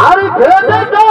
আর খেতে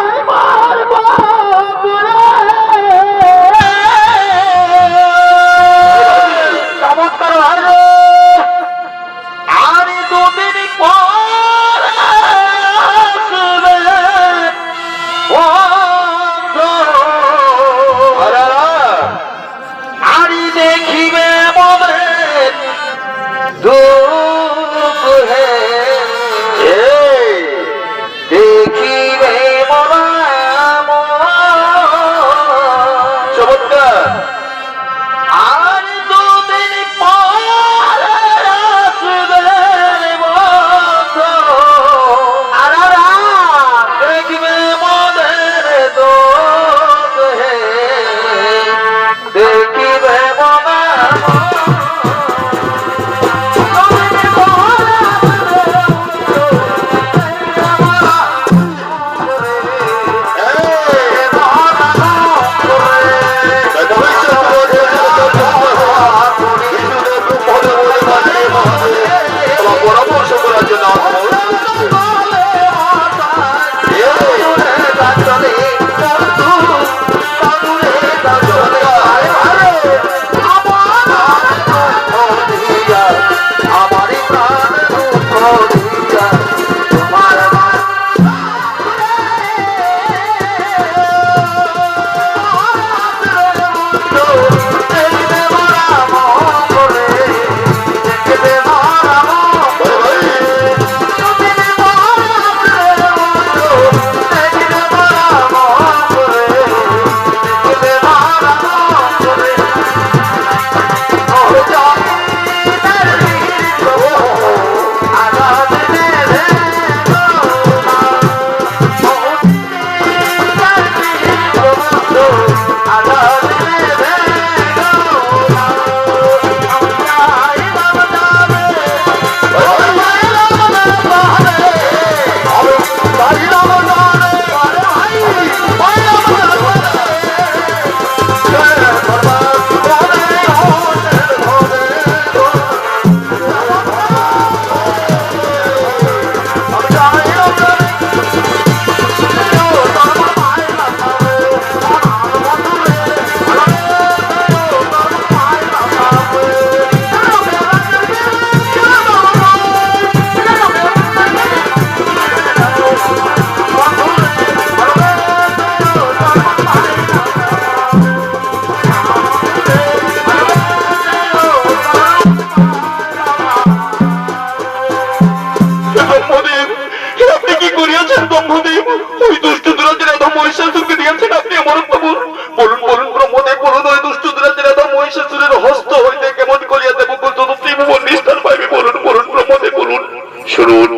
শুনুন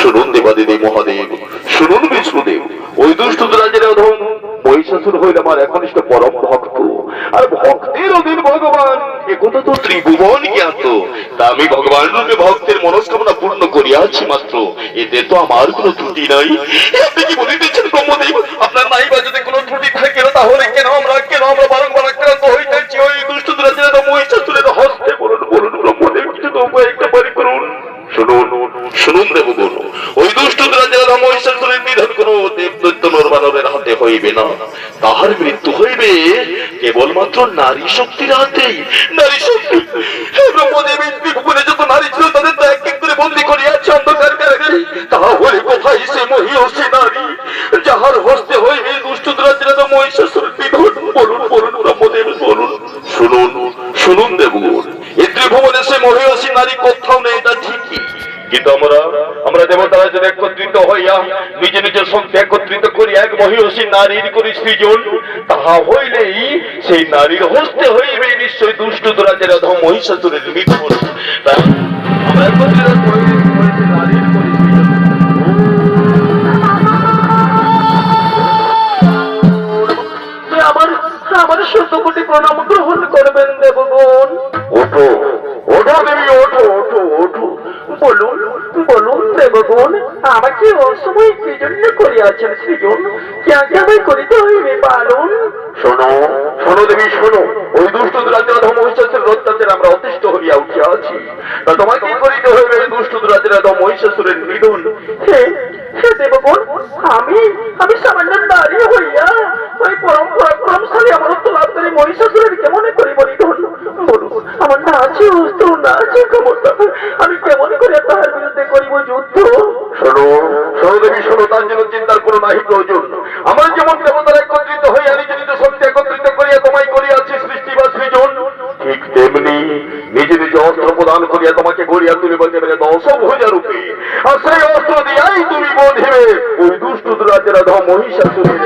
শুনুন দেবাদিদেব মহাদেব, শুনুন বিষ্ণুদেব। ওই দুষ্ট মহিষাসুর হইল আমার একনিষ্ঠ পরম ভক্ত। আর ভক্তের অধীন ভগবান একথা তো ত্রিভুবন জ্ঞাত। তা আমি ভগবান রূপে ভক্তের মনস্কামনা পূর্ণ করিয়াছি মাত্র। এতে তো আমার কোনো ত্রুটি নাই। আপনি কি বলিতেছেন ব্রহ্মদেব? আপনার নাই বা যদি কোনো ত্রুটি থাকে তাহলে কেন আমরা কেন আমরা বারংবার আক্রান্ত হইতেছি ওই দুষ্ট দুরাজের মহিষাসুরের হস্তে বলুন বলুন ব্রহ্মদেব কিছু তো উপায় একটা বাড়ি করুন শুনুন শুনুন দেবগুণ ওই দুষ্ট রাজার মহিষাসুরের নিধন কোন দেবদৈত্য নরমানবের হাতে হইবে না। তাহার মৃত্যু হইবে কেবলমাত্র নারী শক্তির হাতেই। নারী শক্তি। ব্রহ্মদেবী ত্রিভুবনে যত নারী ছিল, তাদের তো এক এক করে বন্দি করিয়াছে অন্ধকার কারাগারে তাহা হলে কোথায় সে মহিষী নারী? যাহার হস্তে হইবে দুষ্ট রাজার মহিষাসুরের কিন্তু আমরা আমরা দেবতারা যদি একত্রিত হইয়া নিজে নিজের সঙ্গে একত্রিত করি এক মহিষী নারীর করি সৃজন তাহা হইলেই সেই নারীর হস্তে হইবে নিশ্চয় দুষ্ট দুরাজের অধম মহিষাসুরের নিধন তাই আমরা একত্রিত করি নারীর করি আমার কোটি প্রণাম গ্রহণ করবেন দেবগণ। ওঠো। বলুন দেবগণ আমাকে অসময় কি জন্য করিয়াছেন সৃজন? কে আমায় করিতে হইবে পালন? শোনো শোনো দেবী শোনো। ওই দুষ্ট দুরাজের আমরা অতিষ্ঠ হইয়া তা তোমাকে করিতে হইবে ওই দুষ্ট দুরাজের অধম মহিষাসুরের নিধন? হে হে দেবগণ আমি আমি সামান্য নারী হইয়া ওই পরম পরাক্রমশালী আমার লাভকারী মহিষাসুরের কেমন করি বলিধন বলুন আমার না আছে অস্ত্র না আছে ক্ষমতা আমি কেমন করে তাহার বিরুদ্ধে করিব যুদ্ধ আমার যেমন দেবতারা একত্রিত হয়ে আনি জনিত শক্তি একত্রিত করিয়া তোমায় করিয়াছি সৃষ্টি বা সৃজন, ঠিক তেমনি নিজে নিজে অস্ত্র প্রদান করিয়া তোমাকে গড়িয়া তুলিব দেবে দশ ভোজা রূপে আর সেই অস্ত্র দিয়াই তুমি বোধিবে। ওই দুষ্ট দুরাজেরা ধ মহিষাসুরের